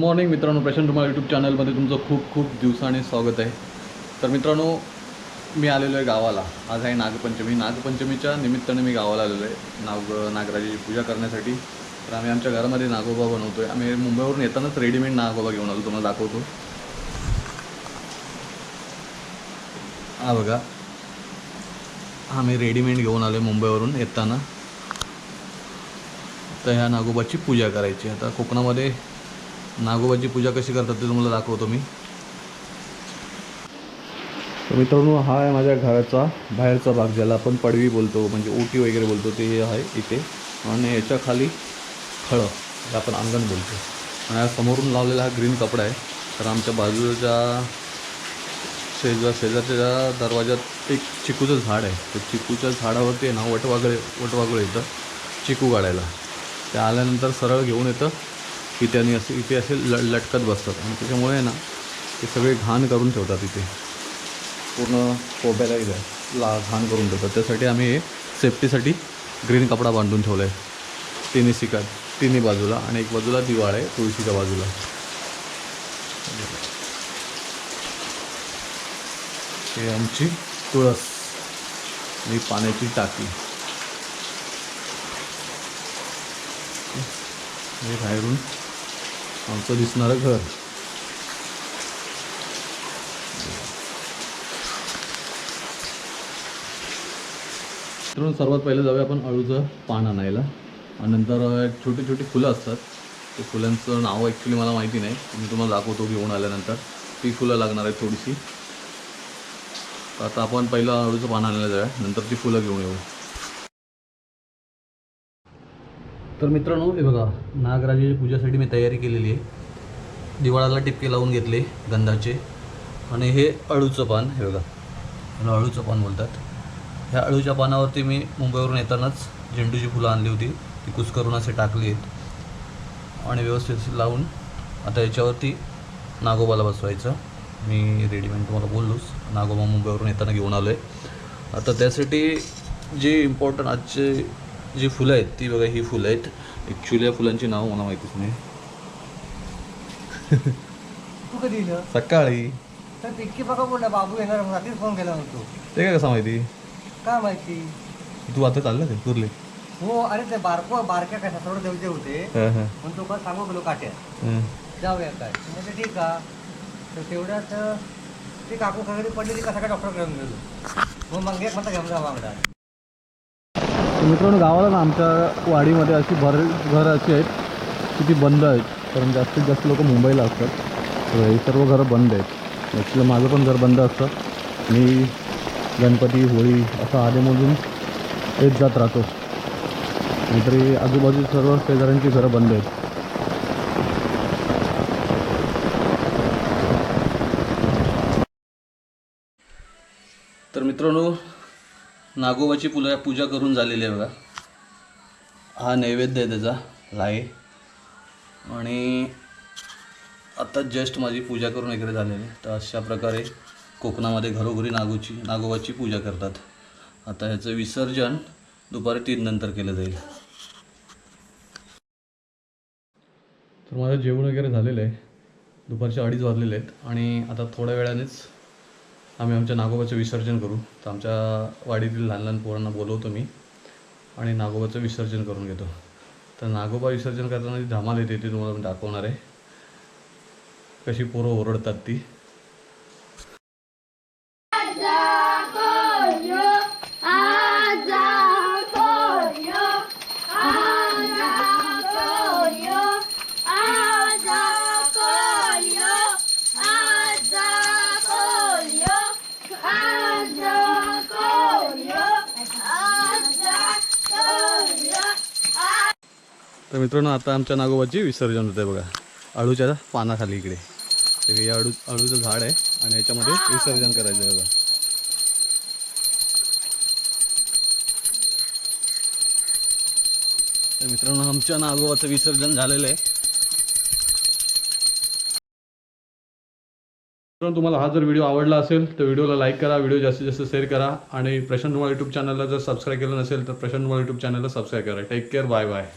Morning मित्रांनो. प्रशांत तुम्हाला YouTube चॅनलमध्ये तुमचं खूप खूप दिवसाने स्वागत आहे. तर मित्रांनो मी आलेलो आहे गावाला. आज आहे नागपंचमी. नागपंचमीच्या निमित्ताने मी गावाला आलेलो आहे. नाग नागराजाची पूजा करण्यासाठी. तर आम्ही आमच्या घरामध्ये नागोबा बनवतो आहे आम्ही मुंबईवरून येतानाच रेडीमेड नागोबा घेऊन आलो. तुम्हाला दाखवतो. हा बघा. हा रेडीमेड घेऊन आलो आहे मुंबईवरून येताना. तर ह्या नागोबाची पूजा करायची. आता कोकणामध्ये नागोबाची पूजा कशी करतात ते तुम्हाला दाखवतो मी. तर मित्रांनो हा आहे माझ्या घराचा बाहेरचा भाग ज्याला आपण पडवी बोलतो म्हणजे ओटी वगैरे बोलतो ते आहे इथे. आणि याच्या खाली खळं जे आपण अंगण बोलतो. आणि समोरून लावलेला हा ग्रीन कपडा आहे. तर आमच्या बाजूच्या शेजार शेजारच्या दरवाजात एक चिकूचं झाड आहे. तर चिकूच्या झाडावरती आहे ना वटवागळे वटवागळे येतं चिकू काढायला ते आल्यानंतर सरळ घेऊन येतं इथे आणि असे इथे असे ल लटकत बसतात. आणि त्याच्यामुळे आहे ना ते सगळे घाण करून ठेवतात इथे. पूर्ण कोब्याला ला घाण करून ठेवतात. त्यासाठी आम्ही हे सेफ्टीसाठी ग्रीन कपडा बांधून ठेवला आहे तिन्ही सिका तिन्ही बाजूला. आणि एक बाजूला दिवाळ आहे तुळशीच्या बाजूला. हे आमची तुळस. आणि पाण्याची टाकी. हे बाहेरून आमचं दिसणारं घर. मित्रांनो सर्वात पहिले जाऊया आपण अळूचं पान आणायला. आणि नंतर छोटी छोटी फुलं असतात. ते फुलांचं नाव ॲक्च्युली मला माहिती नाही. मी तुम्हाला दाखवतो घेऊन आल्यानंतर. ती फुलं लागणार आहेत थोडीशी. आता आपण पहिलं अळूचं पान आणायला जाऊया. नंतर ती फुलं घेऊन येऊ. तर मित्रांनो हे बघा नागराजाची पूजेसाठी मी तयारी केलेली आहे. दिवाळाला टिपके लावून घेतले गंधाचे. आणि हे अळूचं पान हे बघा याला अळूचं पान बोलतात. ह्या अळूच्या पानावरती मी मुंबईवरून येतानाच झेंडूची फुलं आणली होती. ती कुसकरून असे टाकली आहेत. आणि व्यवस्थित लावून आता याच्यावरती नागोबाला बसवायचं. मी रेडीमेड तुम्हाला बोललोच नागोबा मुंबईवरून येताना घेऊन आलो आहे आता त्यासाठी जे इम्पॉर्टंट आजचे जी फुलं आहेत ती बघा ही फुलं आहेत. ॲक्च्युली या फुलांची नावं मला माहितीच नाही. तू कधी दिलं? सकाळी. बघा बोलला बाबू येणार रात्रीच फोन केला होतो. ते काय कसं माहिती? काय माहिती? तू आता चाललं ते कुर्ले? हो अरे ते बारको बारक्या काय सासवड देवते होते. म्हणून तो का सांगू गेलो काट्या जाऊया काय? म्हणजे ठीक का तर तेवढ्यात ती काकू खगडी पडली ती कसा काय डॉक्टर घेऊन गेलो. मग मंगे म्हणता घेऊन जा मागणार मित्रांनो गावाला ना आमच्या वाडीमध्ये अशी भर घरं अशी आहेत की ती बंद आहेत. कारण जास्तीत जास्त लोक मुंबईला असतात. तर हे सर्व घरं बंद आहेत. ॲक्च्युली माझं पण घर बंद असतं. मी गणपती होळी असं आधेमधून येत जात राहतो. तरी आजूबाजू सर्व शेजाऱ्यांची घरं बंद आहेत. तर मित्रांनो नागोबाची पुला पूजा करून झालेली आहे बघा. हा नैवेद्य आहे त्याचा लाये आणि आता जस्ट माझी पूजा करून वगैरे झालेली तर अशा प्रकारे कोकणामध्ये घरोघरी नागोची नागोबाची पूजा करतात. आता ह्याचं विसर्जन दुपारी तीन नंतर केलं जाईल. तर माझं जेवण वगैरे झालेलं आहे. दुपारचे अडीच वाजलेले आहेत. आणि आता थोड्या वेळानेच आम्ही आमच्या नागोबाचं विसर्जन करू. तर आमच्या वाडीतील लहान लहान पोरांना बोलवतो मी आणि नागोबाचं विसर्जन करून घेतो. तर नागोबा विसर्जन करताना जी धमाल येते ती तुम्हाला मी दाखवणार आहे. कशी पोरं ओरडतात ती. तर मित्रांनो आता आमच्या नागोबाची विसर्जन होतं बघा. अळूच्या पानाखाली इकडे. हे अळू अळूचं झाड आहे आणि याच्यामध्ये विसर्जन करायचं आहे बघा. तर मित्रांनो आमच्या नागोबाचं विसर्जन झालेलं आहे. मित्रांनो तुम्हाला हा जर व्हिडिओ आवडला असेल तर व्हिडिओला लाईक करा व्हिडिओ जास्तीत जास्त शेअर करा. आणि प्रशांत रुमाल यूट्यूब चॅनलला जर सबस्क्राईब केलं नसेल तर प्रशांत रुमाल यूट्यूब चॅनलला सबस्क्राईब करा. Take care bye bye